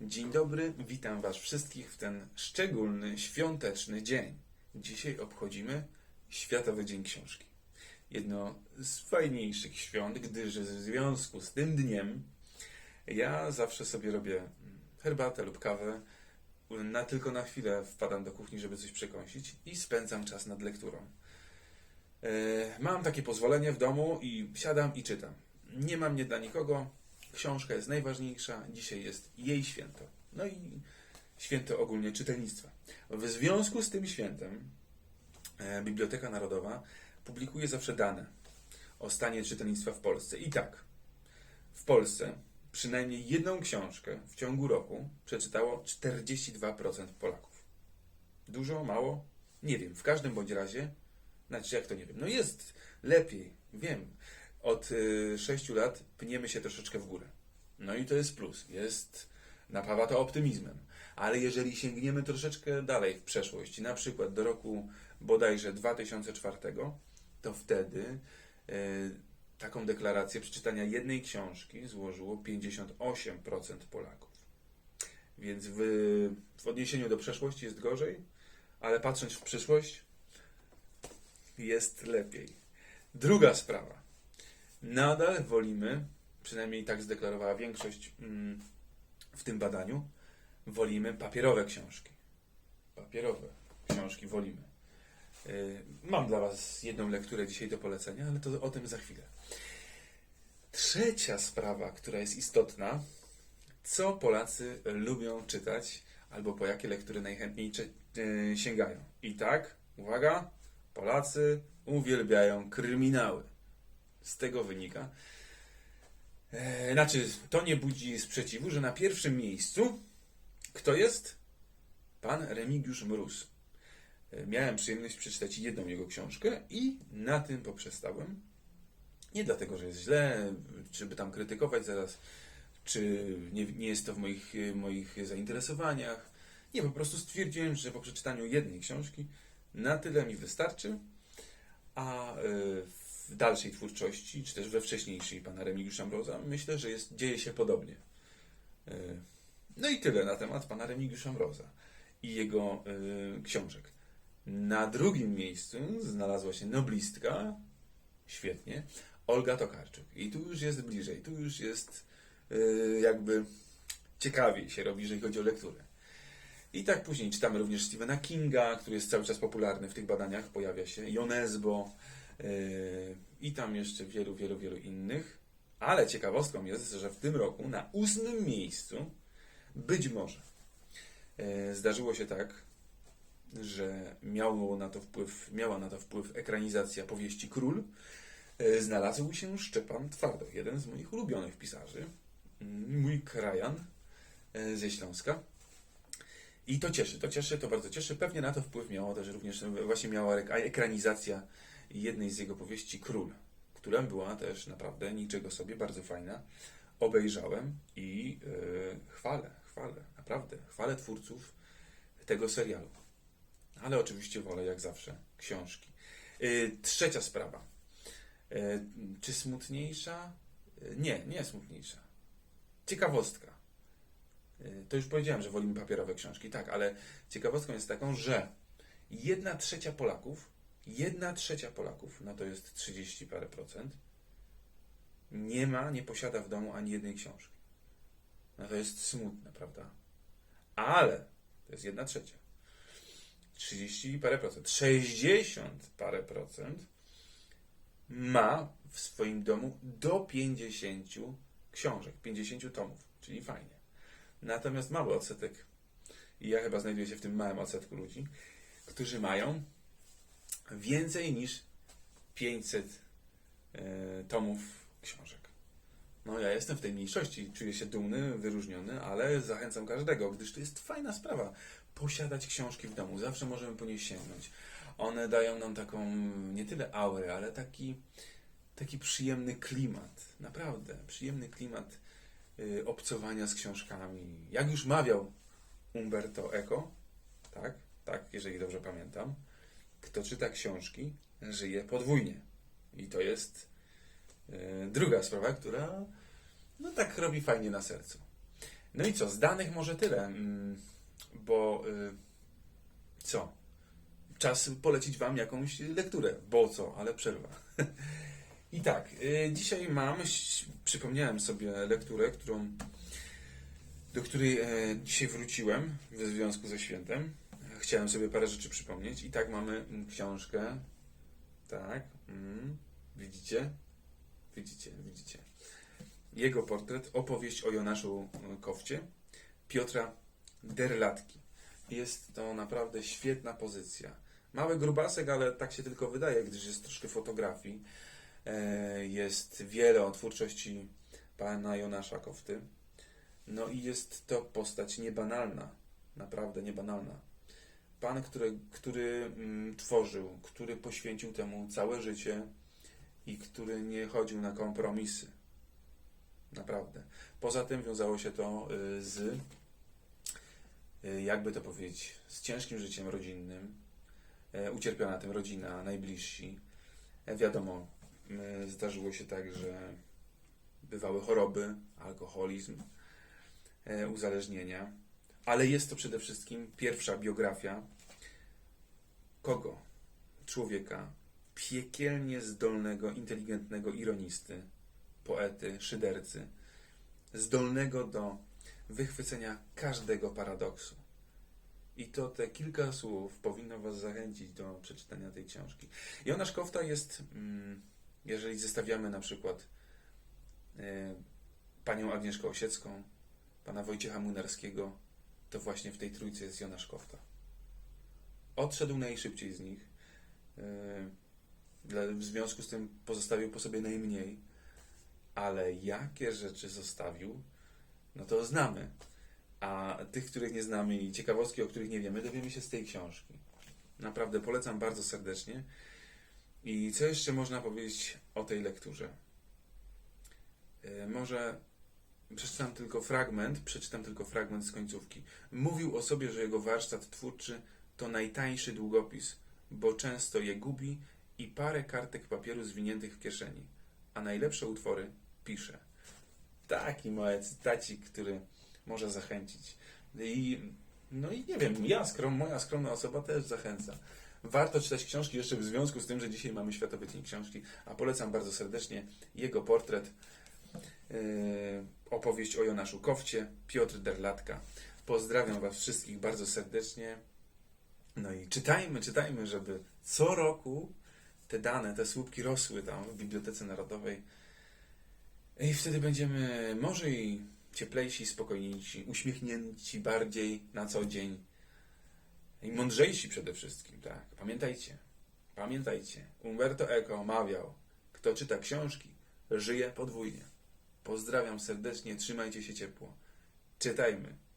Dzień dobry, witam Was wszystkich w ten szczególny, świąteczny dzień. Dzisiaj obchodzimy Światowy Dzień Książki. Jedno z fajniejszych świąt, gdyż w związku z tym dniem ja zawsze sobie robię herbatę lub kawę. Na, tylko na chwilę wpadam do kuchni, żeby coś przekąsić i spędzam czas nad lekturą. E, Mam takie pozwolenie w domu i siadam i czytam. Nie mam nie dla nikogo. Książka jest najważniejsza. Dzisiaj jest jej święto. No i święto ogólnie czytelnictwa. W związku z tym świętem e, Biblioteka Narodowa publikuje zawsze dane o stanie czytelnictwa w Polsce. I tak, w Polsce przynajmniej jedną książkę w ciągu roku przeczytało 42% Polaków. Dużo, mało? Nie wiem. W każdym bądź razie, znaczy jak to nie wiem, no jest lepiej, wiem. Od y, 6 lat pniemy się troszeczkę w górę. No i to jest plus. Jest, napawa to optymizmem. Ale jeżeli sięgniemy troszeczkę dalej w przeszłość, na przykład do roku bodajże 2004, to wtedy y, taką deklarację przeczytania jednej książki złożyło 58% Polaków. Więc w, w odniesieniu do przeszłości jest gorzej, ale patrząc w przyszłość, jest lepiej. Druga sprawa. Nadal wolimy, przynajmniej tak zdeklarowała większość mm, w tym badaniu, wolimy papierowe książki. Papierowe książki wolimy. Yy, Mam dla Was jedną lekturę dzisiaj do polecenia, ale to o tym za chwilę. Trzecia sprawa, która jest istotna, co Polacy lubią czytać albo po jakie lektury najchętniej yy, sięgają. I tak, uwaga, Polacy uwielbiają kryminały. Z tego wynika, e, znaczy to nie budzi sprzeciwu, że na pierwszym miejscu kto jest? Pan Remigiusz Mróz. E, Miałem przyjemność przeczytać jedną jego książkę i na tym poprzestałem. Nie dlatego, że jest źle, czy by tam krytykować zaraz, czy nie, nie jest to w moich, moich zainteresowaniach. Nie, po prostu stwierdziłem, że po przeczytaniu jednej książki na tyle mi wystarczy, a e, w dalszej twórczości, czy też we wcześniejszej pana Remigiusza Mroza, myślę, że jest, dzieje się podobnie. E, No i tyle na temat pana Remigiusza Mroza i jego e, książek. Na drugim miejscu znalazła się noblistka, świetnie, Olga Tokarczuk. I tu już jest bliżej, tu już jest e, jakby ciekawiej się robi, jeżeli chodzi o lekturę. I tak później czytamy również Stephena Kinga, który jest cały czas popularny w tych badaniach, pojawia się Jonesbo i tam jeszcze wielu, wielu, wielu innych. Ale ciekawostką jest, że w tym roku na ósmym miejscu być może yy, zdarzyło się tak, że miało na to wpływ, miała na to wpływ ekranizacja powieści Król. Yy, Znalazł się Szczepan Twardoch, jeden z moich ulubionych pisarzy, yy, mój krajan yy, ze Śląska. I to cieszy, to cieszy, to bardzo cieszy. Pewnie na to wpływ miała też również właśnie miała ek- ekranizacja jednej z jego powieści Król, która była też naprawdę niczego sobie, bardzo fajna. Obejrzałem i yy, chwalę, chwalę, naprawdę, chwalę twórców tego serialu. Ale oczywiście wolę, jak zawsze, książki. Yy, trzecia sprawa. Yy, czy smutniejsza? Yy, nie, nie smutniejsza. Ciekawostka. Y, To już powiedziałem, że wolimy papierowe książki, tak, ale ciekawostką jest taką, że jedna trzecia Polaków, jedna trzecia Polaków, no to jest 30 parę procent, nie ma, nie posiada w domu ani jednej książki. No to jest smutne, prawda? Ale to jest jedna trzecia. 30 parę procent. 60 parę procent ma w swoim domu do 50 książek, 50 tomów, czyli fajnie. Natomiast mały odsetek, i ja chyba znajduję się w tym małym odsetku ludzi, którzy mają więcej niż 500 e, tomów książek. No ja jestem w tej mniejszości, czuję się dumny, wyróżniony, ale zachęcam każdego, gdyż to jest fajna sprawa. Posiadać książki w domu, zawsze możemy po nie sięgnąć. One dają nam taką, nie tyle aurę, ale taki, taki przyjemny klimat. Naprawdę, przyjemny klimat y, obcowania z książkami. Jak już mawiał Umberto Eco, tak, tak, jeżeli dobrze pamiętam, kto czyta książki, żyje podwójnie. I to jest y, druga sprawa, która no tak robi fajnie na sercu. No i co, z danych może tyle, mm, bo y, co? Czas polecić Wam jakąś lekturę, bo co, ale przerwa. I tak, y, dzisiaj mam, przypomniałem sobie lekturę, którą, do której e, dzisiaj wróciłem w związku ze świętem. Chciałem sobie parę rzeczy przypomnieć. I tak mamy mm, książkę. Tak, mm, widzicie? Widzicie, widzicie. Jego portret, opowieść o Jonaszu e, Kowcie, Piotra Derlatki. Jest to naprawdę świetna pozycja. Mały grubasek, ale tak się tylko wydaje, gdyż jest troszkę fotografii. E, Jest wiele o twórczości pana Jonasza Kowty. No i jest to postać niebanalna, naprawdę niebanalna. Pan, który, który mm, tworzył, który poświęcił temu całe życie i który nie chodził na kompromisy. Naprawdę. Poza tym wiązało się to y, z, y, jakby to powiedzieć, z ciężkim życiem rodzinnym. E, Ucierpiała na tym rodzina, najbliżsi. E, Wiadomo, zdarzyło się tak, że bywały choroby, alkoholizm, e, uzależnienia, ale jest to przede wszystkim pierwsza biografia kogo? Człowieka piekielnie zdolnego, inteligentnego ironisty, poety, szydercy, zdolnego do wychwycenia każdego paradoksu. I to te kilka słów powinno Was zachęcić do przeczytania tej książki. Jonasz Kofta jest, mm, jeżeli zestawiamy na przykład e, panią Agnieszkę Osiecką, pana Wojciecha Młynarskiego, to właśnie w tej trójce jest Jonasz Kofta. Odszedł najszybciej z nich. dla- W związku z tym pozostawił po sobie najmniej. Ale jakie rzeczy zostawił, no to znamy. A tych, których nie znamy i ciekawostki, o których nie wiemy, dowiemy się z tej książki. Naprawdę polecam bardzo serdecznie. I co jeszcze można powiedzieć o tej lekturze? E, Może przeczytam tylko fragment, przeczytam tylko fragment z końcówki. Mówił o sobie, że jego warsztat twórczy to najtańszy długopis, bo często je gubi i parę kartek papieru zwiniętych w kieszeni, a najlepsze utwory pisze. Taki mały cytacik, który może zachęcić. I, no i nie wiem, ja, skrom, moja skromna osoba też zachęca. Warto czytać książki jeszcze w związku z tym, że dzisiaj mamy Światowy Dzień Książki, a polecam bardzo serdecznie jego portret, yy, opowieść o Jonaszu Kowcie, Piotr Derlatka. Pozdrawiam Was wszystkich bardzo serdecznie. No i czytajmy, czytajmy, żeby co roku te dane, te słupki rosły tam w Bibliotece Narodowej. I wtedy będziemy może i cieplejsi, spokojniejsi, uśmiechnięci bardziej na co dzień. I mądrzejsi przede wszystkim, tak. Pamiętajcie, pamiętajcie. Umberto Eco mawiał, kto czyta książki, żyje podwójnie. Pozdrawiam serdecznie, trzymajcie się ciepło. Czytajmy.